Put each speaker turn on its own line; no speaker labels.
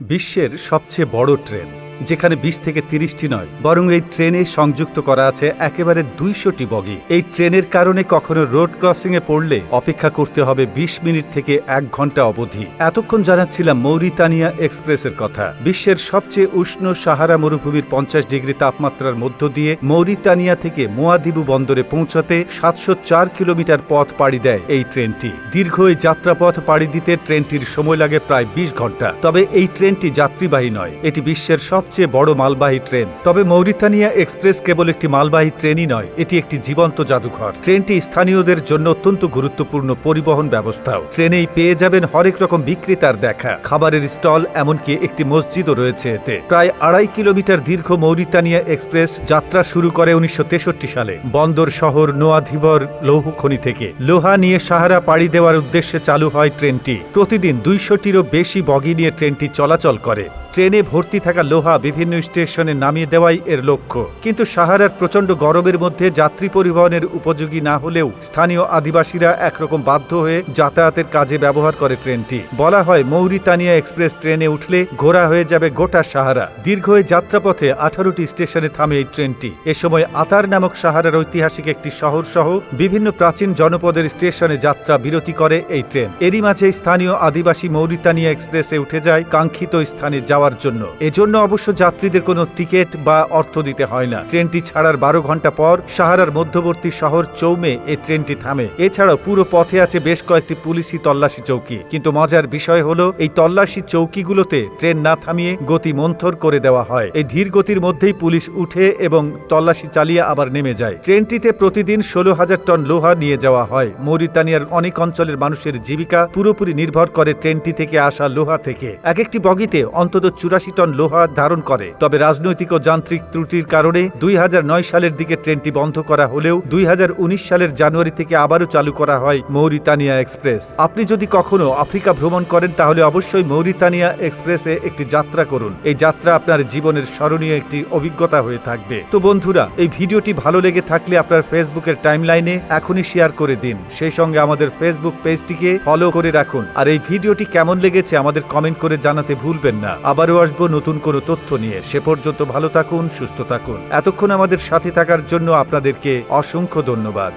বিশ্বের সবচেয়ে বড় ট্রেন। যেখানে বিশ থেকে তিরিশটি নয়, বরং এই ট্রেনে সংযুক্ত করা আছে একেবারে দুইশোটি বগি। এই ট্রেনের কারণে কখনো রোড ক্রসিং এ পড়লে অপেক্ষা করতে হবে ২০ মিনিট থেকে এক ঘণ্টা অবধি। এতক্ষণ জানাচ্ছিলাম মৌরিতানিয়া এক্সপ্রেসের কথা। বিশ্বের সবচেয়ে উষ্ণ সাহারা মরুভূমির পঞ্চাশ ডিগ্রি তাপমাত্রার মধ্য দিয়ে মৌরিতানিয়া থেকে মোয়াদিবু বন্দরে পৌঁছাতে সাতশো চার কিলোমিটার পথ পাড়ি দেয় এই ট্রেনটি। দীর্ঘ এই যাত্রাপথ পাড়ি দিতে ট্রেনটির সময় লাগে প্রায় বিশ ঘণ্টা। তবে এই ট্রেনটি যাত্রীবাহী নয়, এটি বিশ্বের সবচেয়ে বড় মালবাহী ট্রেন। তবে মৌরিতানিয়া এক্সপ্রেস কেবল একটি মালবাহী ট্রেনই নয়, এটি একটি জীবন্ত জাদুঘর। ট্রেনটি স্থানীয়দের জন্য অত্যন্ত গুরুত্বপূর্ণ পরিবহন ব্যবস্থাও। ট্রেনেই পেয়ে যাবেন হরেক রকম বিক্রেতার দেখা। খাবারের স্টল, এমনকি একটি মসজিদও রয়েছে এতে। প্রায় আড়াই কিলোমিটার দীর্ঘ মৌরিতানিয়া এক্সপ্রেস যাত্রা শুরু করে উনিশশো তেষট্টি সালে। বন্দর শহর নোয়াধিবর লৌহ খনি থেকে। লোহা নিয়ে সাহারা পাড়ি দেওয়ার উদ্দেশ্যে চালু হয় ট্রেনটি। প্রতিদিন দুইশোটিরও বেশি বগি নিয়ে ট্রেনটি চলাচল করে। ট্রেনে ভর্তি থাকা লোহা বিভিন্ন স্টেশনে নামিয়ে দেওয়াই এর লক্ষ্য। কিন্তু সাহারার প্রচণ্ড গরমের মধ্যে যাত্রী পরিবহনের উপযোগী না হলেও স্থানীয় আদিবাসীরা একরকম বাধ্য হয়ে যাতায়াতের কাজে ব্যবহার করে ট্রেনটি। বলা হয় মৌরিতানিয়া এক্সপ্রেস ট্রেনে উঠলে ঘোরা হয়ে যাবে গোটা সাহারা। দীর্ঘ যাত্রাপথে আঠারোটি স্টেশনে থামে এই ট্রেনটি। এ সময় আতার নামক সাহারার ঐতিহাসিক একটি শহর সহ বিভিন্ন প্রাচীন জনপদের স্টেশনে যাত্রা বিরতি করে এই ট্রেন। এরই মাঝে স্থানীয় আদিবাসী মৌরিতানিয়া এক্সপ্রেসে উঠে যায় কাঙ্ক্ষিত স্থানে যাওয়ার জন্য। এজন্য অবশ্য যাত্রীদের কোনো টিকিট বা অর্থ দিতে হয় না। ট্রেনটি ছাড়ার বারো ঘণ্টা পর সাহারার মধ্যবর্তী শহর চৌমে এই ট্রেনটি থামে। এছাড়াও পুরো পথে আছে বেশ কয়েকটি পুলিশি তল্লাশি চৌকি। কিন্তু মজার বিষয় হলো, এই তল্লাশি চৌকিগুলোতে ট্রেন না থামিয়ে গতি মন্থর করে দেওয়া হয়। এই ধীর গতির মধ্যেই পুলিশ উঠে এবং তল্লাশি চালিয়ে আবার নেমে যায়। ট্রেনটিতে প্রতিদিন ষোলো হাজার টন লোহা নিয়ে যাওয়া হয়। মৌরিতানিয়ার অনেক অঞ্চলের মানুষের জীবিকা পুরোপুরি নির্ভর করে ট্রেনটি থেকে আসা লোহা থেকে। এক একটি বগিতে অন্তত চুরাশি টন লোহা ধারণ করে। তবে রাজনৈতিক ও যান্ত্রিক ত্রুটির কারণে দুই হাজার নয় সালের দিকে ট্রেনটি বন্ধ করা হলেও দুই হাজার উনিশ সালের জানুয়ারি থেকে আবারও চালু করা হয় মৌরিতানিয়া এক্সপ্রেস। আপনি যদি কখনো আফ্রিকা ভ্রমণ করেন, তাহলে অবশ্যই মৌরিতানিয়া এক্সপ্রেসে একটি যাত্রা করুন। এই যাত্রা আপনার জীবনের স্মরণীয় একটি অভিজ্ঞতা হয়ে থাকবে। তো বন্ধুরা, এই ভিডিওটি ভালো লেগে থাকলে আপনার ফেসবুকের টাইমলাইনে এখনই শেয়ার করে দিন। সেই সঙ্গে আমাদের ফেসবুক পেজটিকে ফলো করে রাখুন। আর এই ভিডিওটি কেমন লেগেছে আমাদের কমেন্ট করে জানাতে ভুলবেন না। আবারও আসব নতুন কোনো তথ্য নিয়ে সে পর্যন্ত ভালো থাকুন, সুস্থ থাকুন। এতক্ষণ আমাদের সাথে থাকার জন্য আপনাদেরকে অসংখ্য ধন্যবাদ।